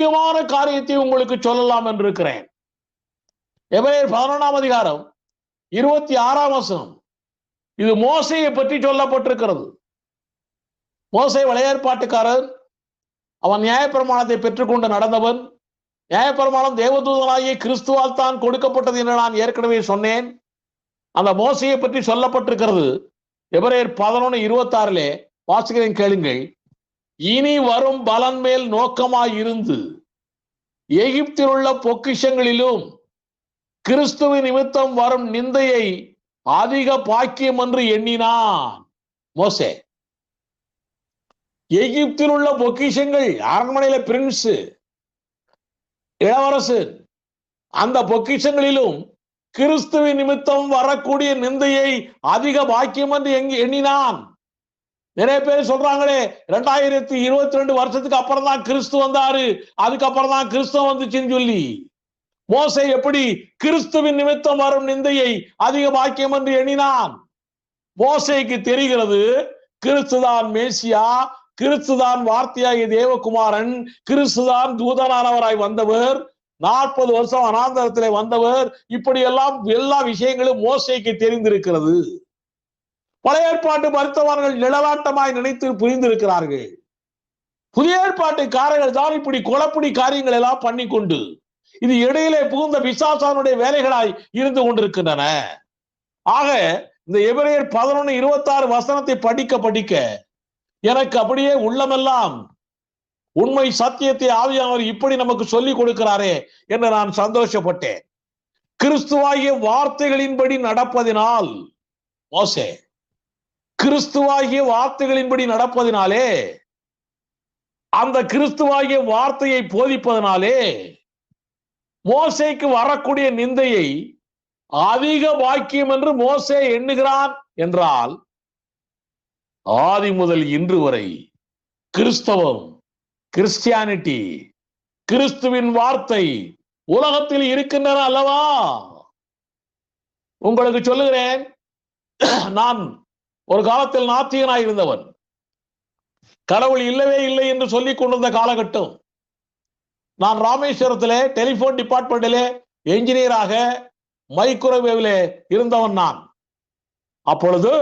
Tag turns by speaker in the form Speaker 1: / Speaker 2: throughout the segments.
Speaker 1: முக்கியமான காரியத்தை உங்களுக்கு சொல்லலாம் என்று இருக்கிறேன் எபிரேயர் பதினொன்றாம் அதிகாரம் இருபத்தி ஆறாம் வசனம். இது மோசையை பற்றி சொல்லப்பட்டிருக்கிறது. மோசை விளையாட்பாட்டுக்காரன் அவன் நியாயப்பிரமாணத்தை பெற்றுக்கொண்டு நடந்தவன். நியாயப்பிரமாணம் தேவதூதனாகிய கிறிஸ்துவால் தான் கொடுக்கப்பட்டது என்று நான் ஏற்கனவே சொன்னேன். அந்த மோசையை பற்றி சொல்லப்பட்டிருக்கிறது. எபிரேயர் பதினொன்று இருபத்தாறிலே வாசிக்கிறேன் கேளுங்கள். இனி வரும் பலன் மேல் நோக்கமாய் இருந்து எகிப்தில் உள்ள பொக்கிஷங்களிலும் கிறிஸ்துவின் நிமித்தம் வரும் நிந்தையை அதிக பாக்கியம் என்று எண்ணினான் மோசே. எகிப்தில் உள்ள பொக்கிஷங்கள் அரண்மனையில பிரின்ஸ் இளவரசு அந்த பொக்கிஷங்களிலும் கிறிஸ்துவின் நிமித்தம் வரக்கூடிய நிந்தையை அதிக பாக்கியம் என்று எண்ணினான். நிறைய பேர் சொல்றாங்களே ரெண்டாயிரத்தி இருபத்தி ரெண்டு வருஷத்துக்கு அப்புறம் தான் கிறிஸ்து வந்தாரு. அதுக்கப்புறம் தான் கிறிஸ்துவ வந்துச்சுன்னு சொல்லி. மோசை எப்படி கிறிஸ்துவின் நிமித்தம் வரும் நிந்தையை அதிக பாக்கியம் என்று எண்ணினான்? மோசைக்கு தெரிகிறது கிறிஸ்துதான் மேசியா கிறிஸ்துதான் வார்த்தையாகிய தேவகுமாரன் கிறிஸ்துதான் தூதனானவராய் வந்தவர் நாற்பது வருஷம் அனாந்தரத்திலே வந்தவர். இப்படி எல்லாம் எல்லா விஷயங்களும் மோசைக்கு தெரிந்திருக்கிறது. பழைய ஏற்பாட்டு மருத்துவர்கள் நிழலாட்டமாய் நினைத்து புரிந்திருக்கிறார்கள். புதிய ஏற்பாட்டு காரர்கள் தான் இப்படி குழப்படி காரியங்கள் எல்லாம் பண்ணி கொண்டு இது இடையிலே புகுந்த பிசாசானுடைய வேலைகளாய் இருந்து கொண்டிருக்கின்றன. ஆக இந்த எபிரேயர் பதினொன்னு இருபத்தி ஆறு வசனத்தை படிக்க படிக்க எனக்கு அப்படியே உள்ளமெல்லாம் உண்மை சத்தியத்தை ஆவியானவர் இப்படி நமக்கு சொல்லிக் கொடுக்கிறாரே என்று நான் சந்தோஷப்பட்டேன். கிறிஸ்துவாகிய வார்த்தைகளின்படி நடப்பதினால் மோசே கிறிஸ்துவாகிய வார்த்தைகளின்படி நடப்பதினாலே அந்த கிறிஸ்துவாகிய வார்த்தையை போதிப்பதனாலே மோசைக்கு வரக்கூடிய நிந்தையை அதிக பாக்கியம் என்று மோசே எண்ணுகிறான் என்றால் ஆதி முதல் இன்று வரை கிறிஸ்தவம் கிறிஸ்டியானிட்டி கிறிஸ்துவின் வார்த்தை உலகத்தில் இருக்கின்றன அல்லவா? உங்களுக்கு சொல்லுகிறேன் நான் ஒரு காலத்தில் நாத்திகனாய் இருந்தவன். கடவுள் இல்லவே இல்லை என்று சொல்லிக் கொண்டிருந்த காலகட்டம். நான் ராமேஸ்வரத்திலே டெலிபோன் டிபார்ட்மெண்டிலே என்ஜினியராக மைக்ரோவேவிலே இருந்தவன் நான். அப்பொழுது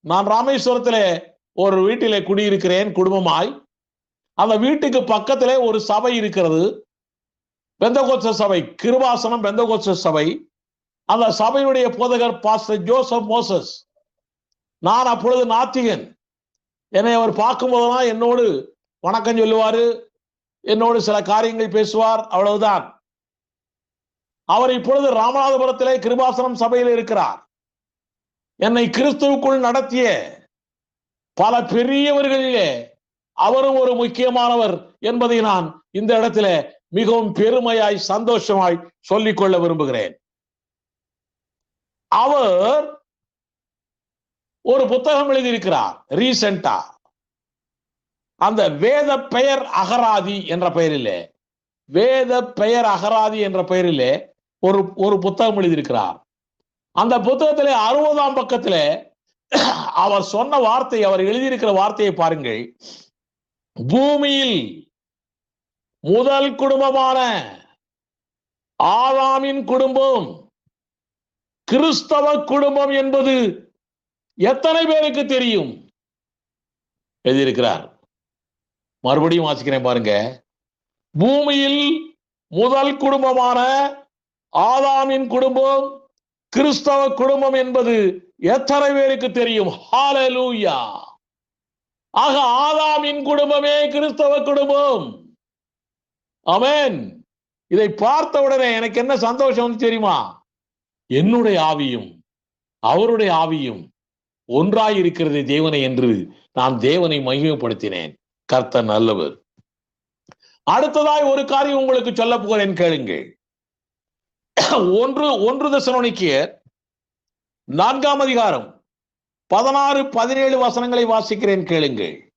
Speaker 1: நான் ராமேஸ்வரத்திலே ஒரு வீட்டிலே குடியிருக்கிறேன் குடும்பமாய். அந்த வீட்டுக்கு பக்கத்திலே ஒரு சபை இருக்கிறது. பெந்தகோச்ச சபை கிருபாசனம் பெந்தகோச்ச சபை. அந்த சபையுடைய போதகர் பாஸ்டர் ஜோசப் மோசஸ். நான் அப்பொழுது நாத்திகன். என்னை அவர் பார்க்கும்போதெல்லாம் என்னோடு வணக்கம் சொல்லுவாரு. என்னோடு சில காரியங்கள் பேசுவார். அவ்வளவுதான். அவர் இப்பொழுது ராமநாதபுரத்திலே கிருபாசனம் சபையில் இருக்கிறார். என்னை கிறிஸ்துவுக்குள் நடத்திய பல பெரியவர்களிலே அவரும் ஒரு முக்கியமானவர் என்பதை நான் இந்த இடத்துல மிகவும் பெருமையாய் சந்தோஷமாய் சொல்லிக் கொள்ள விரும்புகிறேன். அவர் ஒரு புத்தகம் எழுதியிருக்கிறார் ரீசெண்டா அந்த வேத பெயர் அகராதி என்ற பெயரிலே வேத பெயர் அகராதி என்ற பெயரிலே ஒரு ஒரு புத்தகம் எழுதியிருக்கிறார். அந்த புத்தகத்திலே அறுபதாம் பக்கத்திலே அவர் சொன்ன வார்த்தை அவர் எழுதியிருக்கிற வார்த்தையை பாருங்கள். பூமியில் முதல் குடும்பமான ஆதாமின் குடும்பம் கிறிஸ்தவ குடும்பம் என்பது எத்தனை பேருக்கு தெரியும்? எழுதியிருக்கிறார். மறுபடியும் வாசிக்கிறேன் பாருங்க. பூமியில் முதல் குடும்பமான ஆதாமின் குடும்பம் கிறிஸ்தவ குடும்பம் என்பது எத்தனை பேருக்கு தெரியும்? ஹalleluya ஆக ஆதாமின் குடும்பமே கிறிஸ்தவ குடும்பம். அமேன் இதை பார்த்த உடனே எனக்கு என்ன சந்தோஷம் வந்து தெரியுமா? என்னுடைய ஆவியும் அவருடைய ஆவியும் ஒன்றாயிருக்கிறது தேவனை என்று நான் தேவனை மகிமைப்படுத்தினேன். கர்த்தர் நல்லவர். அடுத்ததாய் ஒரு காரியம் உங்களுக்கு சொல்ல போகிறேன் கேளுங்கள். ஒன்று ஒன்று தசனோனிக்கியர் நான்காம் அதிகாரம் பதினாறு பதினேழு வசனங்களை வாசிக்கிறேன் கேளுங்கள்.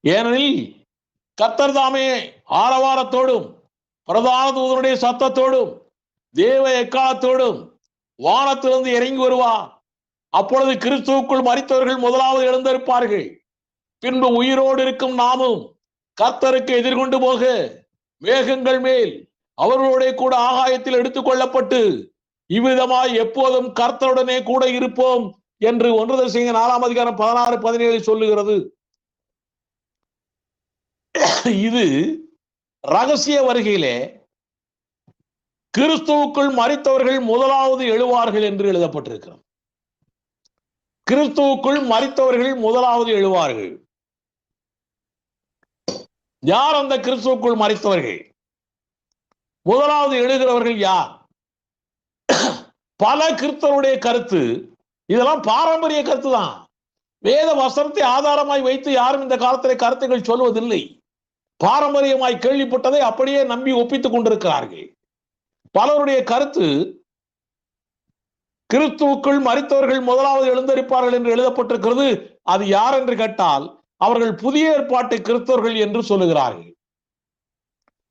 Speaker 1: ஏனெனில் கர்த்தர் தாமே ஆரவாரத்தோடும் பிரதான தூதனுடைய சத்தத்தோடும் தேவ எக்காலத்தோடும் வானத்திலிருந்து இறங்கி வருவா அப்பொழுது கிறிஸ்துவுக்குள் மறித்தவர்கள் முதலாவது எழுந்திருப்பார்கள். பின்பு உயிரோடு இருக்கும் நாமும் கர்த்தருக்கு எதிர்கொண்டு போக மேகங்கள் மேல் அவர்களோட கூட ஆகாயத்தில் எடுத்துக் கொள்ளப்பட்டு இவ்விதமாய் எப்போதும் கர்த்தருடனே கூட இருப்போம் என்று ஒன்று தரிசிங்க நாலாம் அதிகாரம் பதினாறு பதினேழு சொல்லுகிறது. இது ரகசிய வருகையிலே கிறிஸ்துவுக்குள் மறித்தவர்கள் முதலாவது எழுவார்கள் என்று எழுதப்பட்டிருக்கிறது. கிறிஸ்துவுக்குள் மறித்தவர்கள் முதலாவது எழுவார்கள். யார் அந்த கிறிஸ்துவுக்குள் மறித்தவர்கள் முதலாவது எழுகிறவர்கள் யார்? பல கிறிஸ்தவருடைய கருத்து இதெல்லாம் பாரம்பரிய கருத்து தான் வேத வசனத்தை ஆதாரமாய் வைத்து யாரும் இந்த காலத்திலே கருத்துக்கள் சொல்வதில்லை. பாரம்பரியமாய் கேள்விப்பட்டதை அப்படியே நம்பி ஒப்பித்துக் கொண்டிருக்கிறார்கள். பலருடைய கருத்து கிறிஸ்துவுக்குள் மறித்தவர்கள் முதலாவது எழுந்தரிப்பார்கள் என்று எழுதப்பட்டிருக்கிறது. அது யார் என்று கேட்டால் அவர்கள் புதிய ஏற்பாட்டு கிறிஸ்தவர்கள் என்று சொல்லுகிறார்கள்.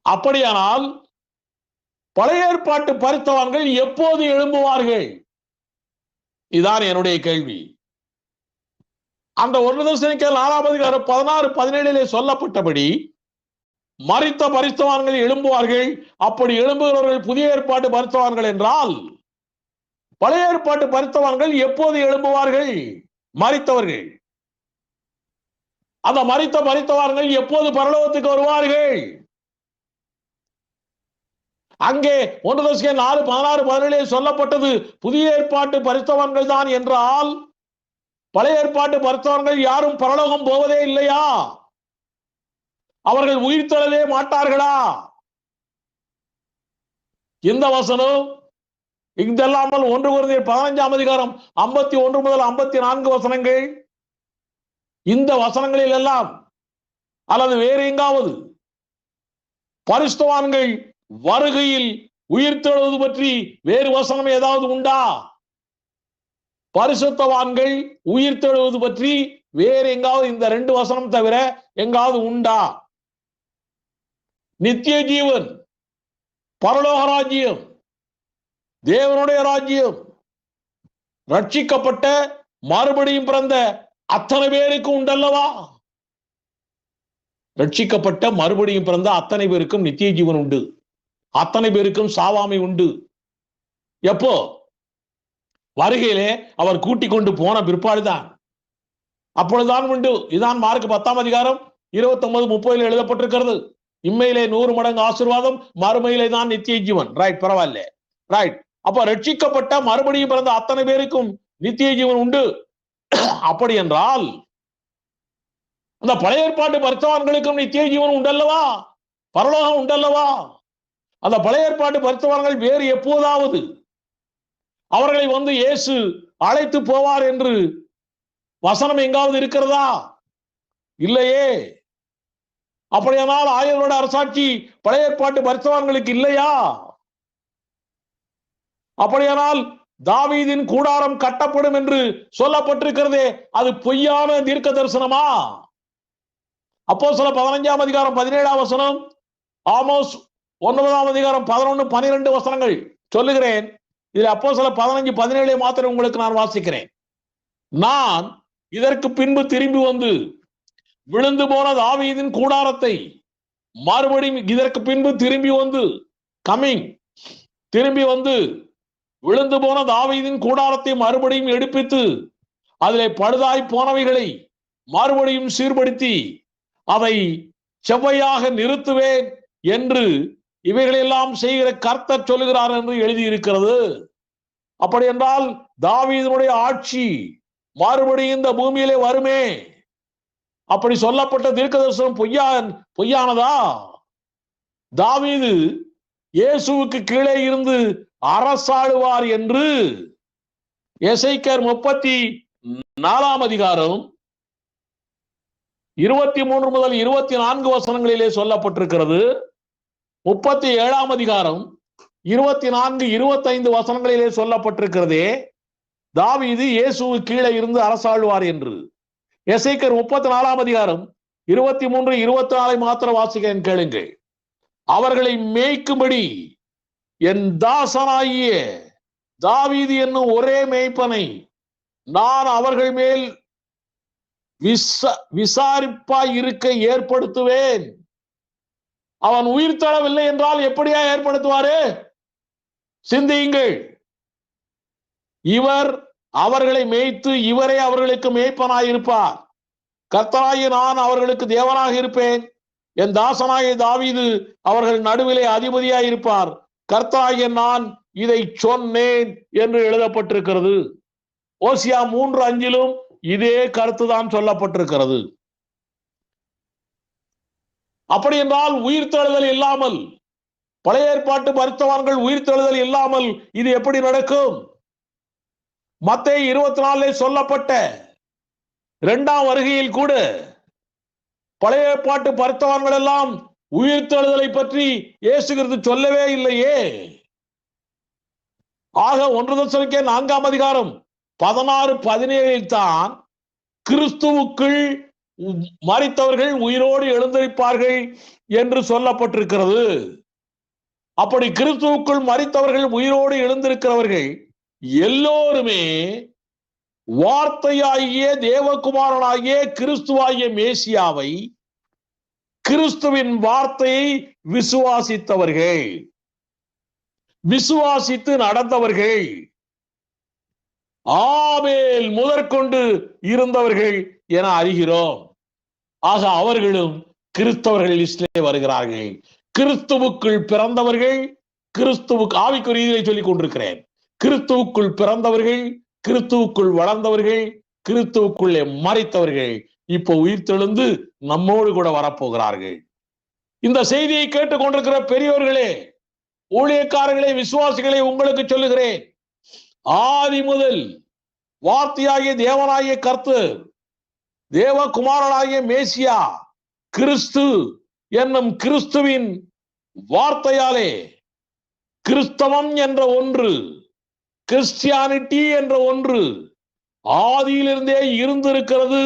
Speaker 1: அப்படியானால் பழைய ஏற்பாட்டு பரித்தவான்கள் எப்போது எழும்புவார்கள்? இதான் என்னுடைய கேள்வி. அந்த ஒன்று தரிசனிக்க நாலாம் அதிகாரம் பதினாறு பதினேழிலே சொல்லப்பட்டபடி மறித்த பரித்தவான்கள் எழும்புவார்கள். அப்படி எழும்புகிறவர்கள் புதிய ஏற்பாட்டு பரித்தவான்கள் என்றால் பழைய ஏற்பாட்டு பரித்தவான்கள் எப்போது எழும்புவார்கள்? மறித்தவர்கள். அந்த மறித்த பரித்தவான்கள் எப்போது பரலோகத்துக்கு வருவார்கள்? அங்கே ஒன்று தசிக நாலு பதினாறு பதினேழு சொல்லப்பட்டது. புதிய ஏற்பாட்டு பரித்தவன்கள் தான் என்றால் பழைய ஏற்பாட்டு பரித்தவன்கள் யாரும் பரலோகம் போவதே இல்லையா? அவர்கள் உயிர் தழவே மாட்டார்களா? இந்த வசனம் இங்கல்லாமல் ஒன்று குறைந்த பதினஞ்சாம் அதிகாரம் ஐம்பத்தி ஒன்று முதல் ஐம்பத்தி நான்கு வசனங்கள். இந்த வசனங்களில் எல்லாம் அல்லது வேறு எங்காவது பரிசுத்தவான்கள் வருகையில் உயிர்த்தெழுவது பற்றி வேறு வசனம் ஏதாவது உண்டா? பரிசுத்தவான்கள் உயிர்த்தெழுவது பற்றி வேறு எங்காவது இந்த ரெண்டு வசனம் தவிர எங்காவது உண்டா? நித்திய ஜீவன் பரலோக ராஜ்யம் தேவனுடைய ராஜ்யம். ரட்சிக்கப்பட்ட மறுபடியும் பிறந்த அத்தனை பேருக்கும் உண்டல்லவா? ரட்சிக்கப்பட்ட மறுபடியும் பிறந்த அத்தனை பேருக்கும் நித்திய ஜீவன் உண்டு. அத்தனை பேருக்கும் சாவாமை உண்டு. எப்போ? வருகையிலே அவர் கூட்டிக் கொண்டு போன பிற்பாடுதான். அப்பொழுதுதான் உண்டு. இதான் மார்க் பத்தாம் அதிகாரம் இருபத்தி ஒன்பது முப்பதுல எழுதப்பட்டிருக்கிறது. இம்மையிலே நூறு மடங்கு ஆசிர்வாதம் மறுமையிலே தான் நித்திய ஜீவன். ரைட் பரவாயில்ல. ரைட் அப்ப ரட்சிக்கப்பட்ட மறுபடியும் பிறந்த அத்தனை பேருக்கும் நித்திய ஜீவன் உண்டு. அப்படி என்றால் அந்த பழைய ஏற்பாட்டு பரித்தவான்களுக்கும் நித்திய ஜீவன் உண்டல்லவா? பரலோகம் உண்டல்லவா? அந்த பழைய ஏற்பாட்டு பரித்தவான்கள் வேறு எப்போதாவது அவர்களை வந்து இயேசு அழைத்து போவார் என்று வசனம் எங்காவது இருக்கிறதா? இல்லையே. அப்படியானால் ஆயிரம் அரசாட்சி பழைய ஏற்பாட்டு பரித்தவான்களுக்கு இல்லையா? அப்படியானால் தாவீதின் கூடாரம் கட்டப்படும் என்று சொல்லப்பட்டிருக்கிறதே அது பொய்யான தீர்க்க தரிசனமா அப்போ சில பதினஞ்சாம் அதிகாரம் பதினேழாம் வசனம் ஆமோஸ் ஒன்பதாம் அதிகாரம் பதினொன்று பனிரெண்டு வசனங்கள் சொல்லுகிறேன். இதுல அப்போ சில பதினஞ்சு பதினேழு மாத்திரம் உங்களுக்கு நான் வாசிக்கிறேன். நான் இதற்கு பின்பு திரும்பி வந்து விழுந்து போன தாவீதின் கூடாரத்தை மறுபடியும் இதற்கு பின்பு திரும்பி வந்து கமிங் திரும்பி வந்து விழுந்து போன தாவீதின் கூடாரத்தை மறுபடியும் எடுப்பித்து அதிலே பழுதாய் போனவைகளை மறுபடியும் சீர்படுத்தி அதை செவ்வையாக நிறுத்துவேன் என்று இவைகளெல்லாம் செய்கிற கர்த்தர் சொல்லுகிறார் என்று எழுதியிருக்கிறது. அப்படி என்றால் தாவீதனுடைய ஆட்சி மறுபடியும் இந்த பூமியிலே வருமே. அப்படி சொல்லப்பட்ட தீர்க்கதரிசனம் பொய்யா பொய்யானதா? தாவீது இயேசுவுக்கு கீழே இருந்து அரசாளுவார் என்று எசைக்கர் முப்பத்தி நாலாம் அதிகாரம் இருபத்தி மூன்று முதல் இருபத்தி நான்கு வசனங்களிலே சொல்லப்பட்டிருக்கிறது. முப்பத்தி ஏழாம் அதிகாரம் இருபத்தி நான்கு இருபத்தைந்து வசனங்களிலே சொல்லப்பட்டிருக்கிறதே தாவிது இயேசு கீழே இருந்து அரசாழ்வார் என்று. எசைக்கர் முப்பத்தி நாலாம் அதிகாரம் இருபத்தி மூன்று இருபத்தி நாலை மாத்திரம் வாசிக்கிறேன் கேளுங்கள். அவர்களை மேய்க்கும்படி என் தாசனாகிய தாவீது என்னும் ஒரே மேய்ப்பனை நான் அவர்கள் மேல் விச விசாரிப்பாய் இருக்க ஏற்படுத்துவேன். அவன் உயிர் தளவில்லை என்றால் எப்படியா ஏற்படுத்துவாரு? சிந்தியுங்கள். இவர் அவர்களை மேய்த்து இவரே அவர்களுக்கு மேய்ப்பனாய் இருப்பார் கர்த்தராகி நான் அவர்களுக்கு தேவனாக இருப்பேன். என் தாசனாகிய தாவீது அவர்கள் நடுவிலே அதிபதியாய் இருப்பார் கர்த்தாய நான் இதை சொன்னேன் என்று எழுதப்பட்டிருக்கிறது. ஓசியா மூன்று அஞ்சிலும் இதே கருத்துதான் சொல்லப்பட்டிருக்கிறது. அப்படி என்றால் உயிர் தழுதல் இல்லாமல் பழைய ஏற்பாட்டு மருத்துவர்கள் உயிர் தழுதல் இல்லாமல் இது எப்படி நடக்கும்? மத்திய இருபத்தி நாலில் சொல்லப்பட்ட இரண்டாம் வருகையில் கூட பழைய ஏற்பாட்டு மருத்துவர்கள் எல்லாம் உயிர் பற்றி இயேசுகிறது சொல்லவே இல்லையே. ஆக ஒன்று தசனிக்கே நான்காம் அதிகாரம் பதினாறு பதினேழில் தான் கிறிஸ்துவுக்குள் மறித்தவர்கள் உயிரோடு எழுந்திருப்பார்கள் என்று சொல்லப்பட்டிருக்கிறது. அப்படி கிறிஸ்துவுக்குள் மறித்தவர்கள் உயிரோடு எழுந்திருக்கிறவர்கள் எல்லோருமே வார்த்தையாகிய தேவகுமாரனாகிய கிறிஸ்துவாகிய மேசியாவை கிறிஸ்துவின் வார்த்தையை விசுவாசித்தவர்கள். விசுவாசித்து நடந்தவர்கள். ஆபேல் முதற்கொண்டு இருந்தவர்கள் என அறிகிறோம். ஆக அவர்களும் கிறிஸ்தவர்கள் இஸ்லே வருகிறார்கள். கிறிஸ்துவுக்குள் பிறந்தவர்கள் கிறிஸ்துவுக்கு ஆவிக்குரிய சொல்லிக் கொண்டிருக்கிறேன். கிறிஸ்துவுக்குள் பிறந்தவர்கள் கிறிஸ்துவுக்குள் வளர்ந்தவர்கள் கிறிஸ்துவுக்குள்ளே மறைத்தவர்கள் இப்போ உயிர் தெழுந்து நம்மோடு கூட வரப்போகிறார்கள். இந்த செய்தியை கேட்டுக்கொண்டிருக்கிற பெரியோர்களே ஊழியக்காரர்களே விசுவாசிகளை உங்களுக்கு சொல்லுகிறேன். ஆதி முதல் வார்த்தையாகிய தேவனாகிய கர்த்து தேவகுமாரனாகிய மேசியா கிறிஸ்து என்னும் கிறிஸ்துவின் வார்த்தையாலே கிறிஸ்தவம் என்ற ஒன்று கிறிஸ்டியானிட்டி என்ற ஒன்று ஆதியிலிருந்தே இருந்திருக்கிறது.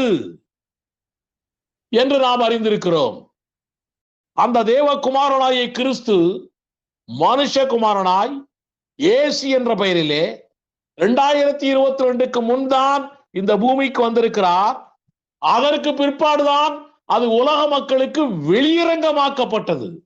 Speaker 1: என்று நாம் அறிந்திருக்கிறோம். அந்த தேவகுமாரனாய கிறிஸ்து மனுஷகுமாரனாய் ஏசி என்ற பெயரிலே இரண்டாயிரத்தி இருபத்தி ரெண்டுக்கு முன்தான் இந்த பூமிக்கு வந்திருக்கிறார். அதற்கு பிற்பாடுதான் அது உலக மக்களுக்கு வெளியரங்கமாக்கப்பட்டது.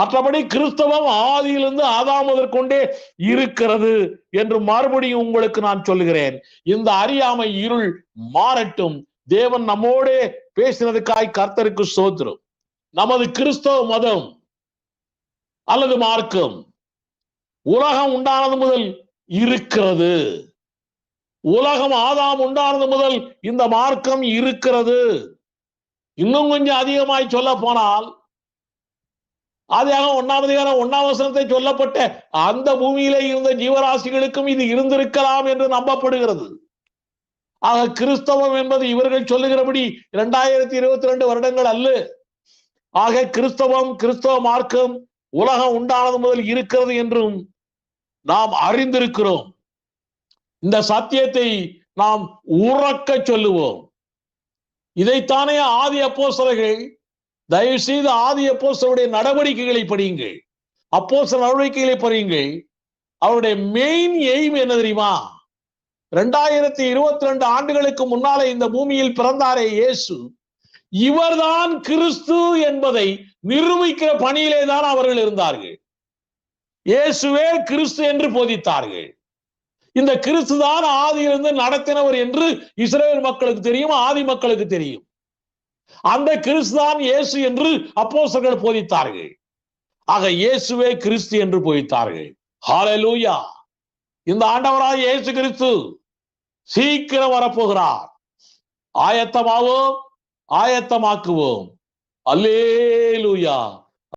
Speaker 1: மற்றபடி கிறிஸ்தவம் ஆதியிலிருந்து ஆதாம் முதற்கொண்டே இருக்கிறது என்று மறுபடியும் உங்களுக்கு நான் சொல்லுகிறேன். இந்த அறியாமை இருள் மாறட்டும். தேவன் நம்மோடே பேசினதுக்காய் கர்த்தருக்கு சோத்திரம் நமது கிறிஸ்தவ மதம் அல்லது மார்க்கம் உலகம் உண்டானது முதல் இருக்கிறது. உலகம் ஆதாம் உண்டானது முதல் இந்த மார்க்கம் இருக்கிறது. இன்னும் கொஞ்சம் அதிகமாய் சொல்ல போனால் ஆதியாக ஒன்னாம் அதிகாரம் ஒன்னாம் வசனத்தை சொல்லப்பட்ட அந்த பூமியிலே இருந்த ஜீவராசிகளுக்கும் இது இருந்திருக்கலாம் என்று நம்பப்படுகிறது. ஆக கிறிஸ்தவம் என்பது இவர்கள் சொல்லுகிறபடி இரண்டாயிரத்தி இருபத்தி ரெண்டு வருடங்கள் அல்ல. ஆக கிறிஸ்தவம் கிறிஸ்தவ மார்க்கம் உலகம் உண்டானது முதல் இருக்கிறது என்றும் நாம் அறிந்திருக்கிறோம். இந்த சத்தியத்தை நாம் உறக்க சொல்லுவோம். இதைத்தானே ஆதி அப்போசலர்கள் தயவு செய்து ஆதி அப்போஸ்தலருடைய நடவடிக்கைகளை படியுங்கள். அப்போஸ்தல நடவடிக்கைகளை படியுங்கள். அவருடைய மெயின் எய்ம் என்ன தெரியுமா? ரெண்டாயிரத்தி இருபத்தி ரெண்டு ஆண்டுகளுக்கு முன்னாலே இந்த பூமியில் பிறந்தாரே இயேசு. இவர்தான் கிறிஸ்து என்பதை நிரூபிக்கிற பணியிலே தான் அவர்கள் இருந்தார்கள். இயேசுவே கிறிஸ்து என்று போதித்தார்கள். இந்த கிறிஸ்து தான் ஆதியிலிருந்து நடத்தினவர் என்று இஸ்ரேல் மக்களுக்கு தெரியும் ஆதி மக்களுக்கு தெரியும். அந்த கிறிஸ்து தான் இயேசு என்று அப்போசர்கள் போதித்தார்கள். ஆக இயேசுவே கிறிஸ்து என்று போதித்தார்கள். ஹாலலூயா இந்த ஆண்டவராக இயேசு கிறிஸ்து. சீக்கிரம் வரப்போகிறார். ஆயத்தமாவோம் ஆயத்தமாக்குவோம். அல்லேலூயா.